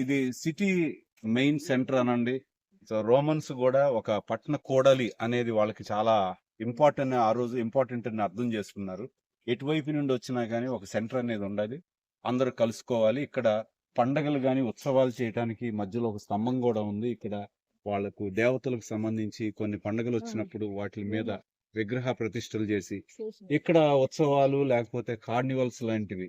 ఇది city main centre అనండి. So Romans కూడా ఒక పట్టణ కోడలి అనేది వాళ్ళకి చాలా ఇంపార్టెంట్ ఆ రోజు ఇంపార్టెంట్ అని అర్థం చేసుకున్నారు. ఎటువైపు నుండి వచ్చినా కానీ ఒక సెంటర్ అనేది ఉండాలి. అందరూ కలుసుకోవాలి. ఇక్కడ పండగలు కానీ ఉత్సవాలు చేయడానికి మధ్యలో ఒక స్తంభం కూడా ఉంది. ఇక్కడ వాళ్ళకు దేవతలకు సంబంధించి కొన్ని పండగలు వచ్చినప్పుడు వాటి మీద విగ్రహ ప్రతిష్టలు చేసి ఇక్కడ ఉత్సవాలు లేకపోతే కార్నివల్స్ లాంటివి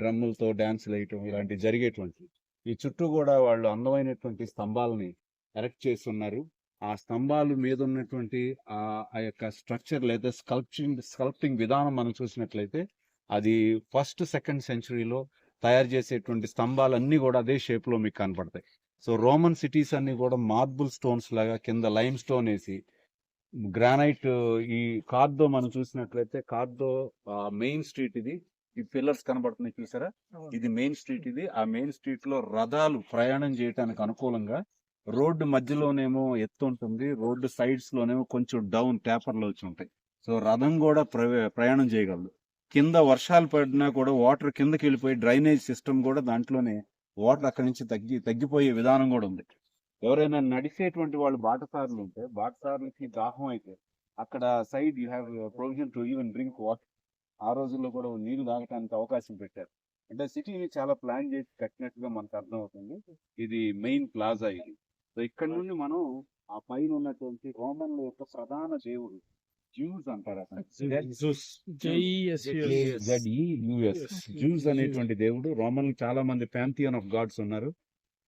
డ్రమ్ములతో డాన్సులు వేయటం ఇలాంటివి జరిగేటువంటి ఈ చుట్టూ కూడా వాళ్ళు అందమైనటువంటి స్తంభాలని ఎరెక్ట్ చేస్తున్నారు. ఆ స్తంభాలు మీద ఉన్నటువంటి ఆ ఆ యొక్క స్ట్రక్చర్ లేదా స్కల్ప్టింగ్ స్కల్ప్టింగ్ విధానం మనం చూసినట్లయితే అది ఫస్ట్ సెకండ్ సెంచరీలో తయారు చేసేటువంటి స్తంభాలన్నీ కూడా అదే షేప్లో మీకు కనపడతాయి. సో రోమన్ సిటీస్ అన్నీ కూడా మార్బుల్ స్టోన్స్ లాగా కింద లైమ్ స్టోన్ వేసి గ్రానైట్ ఈ కార్దో మనం చూసినట్లయితే కార్దో మెయిన్ స్ట్రీట్ ఇది. ఈ పిల్లర్స్ కనబడుతున్నాయి చూసారా? ఇది మెయిన్ స్ట్రీట్ ఇది. ఆ మెయిన్ స్ట్రీట్లో రథాలు ప్రయాణం చేయడానికి అనుకూలంగా రోడ్డు మధ్యలోనేమో ఎత్తు ఉంటుంది రోడ్డు సైడ్స్ లోనేమో కొంచెం డౌన్ టేపర్లు వచ్చి ఉంటాయి. సో రథం కూడా ప్రయాణం చేయగలదు. కింద వర్షాలు పడినా కూడా వాటర్ కిందకి వెళ్ళిపోయి డ్రైనేజ్ సిస్టమ్ కూడా దాంట్లోనే వాటర్ అక్కడి నుంచి తగ్గి తగ్గిపోయే విధానం కూడా ఉంది. ఎవరైనా నడిచేటువంటి వాళ్ళు బాటసారులు ఉంటే బాటసారులకి దాహం అయితే అక్కడ side you have provision to even drink water ఆ రోజుల్లో కూడా నీళ్ళు తాగడానికి అవకాశం పెట్టారు. అంటే సిటీని చాలా ప్లాన్ చేసి కట్టినట్టుగా మనకు అర్థం అవుతుంది ఇది మెయిన్ ప్లాజా ఇది. సో ఇక్కడ నుండి మనం ఆ పైన ఉన్నటువంటి రోమన్ల యొక్క ప్రధాన దేవుడు జ్యూస్ అంటారు జ్యూస్ అనేటువంటి దేవుడు రోమన్ చాలా మంది ప్యాంథియన్ ఆఫ్ గాడ్స్ ఉన్నారు.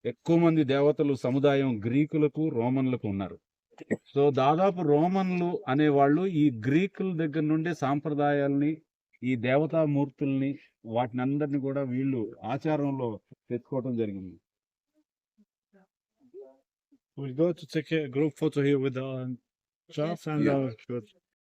ఎక్కువ మంది దేవతలు సముదాయం గ్రీకులకు రోమన్లకు ఉన్నారు. సో దాదాపు రోమన్లు అనేవాళ్ళు ఈ గ్రీకుల దగ్గర నుండే సాంప్రదాయాల్ని ఈ దేవతా మూర్తుల్ని వాటిని అందరిని కూడా వీళ్ళు ఆచారంలో తెచ్చుకోవడం జరిగింది We'll go to take a group photo here with the chef and Yeah. our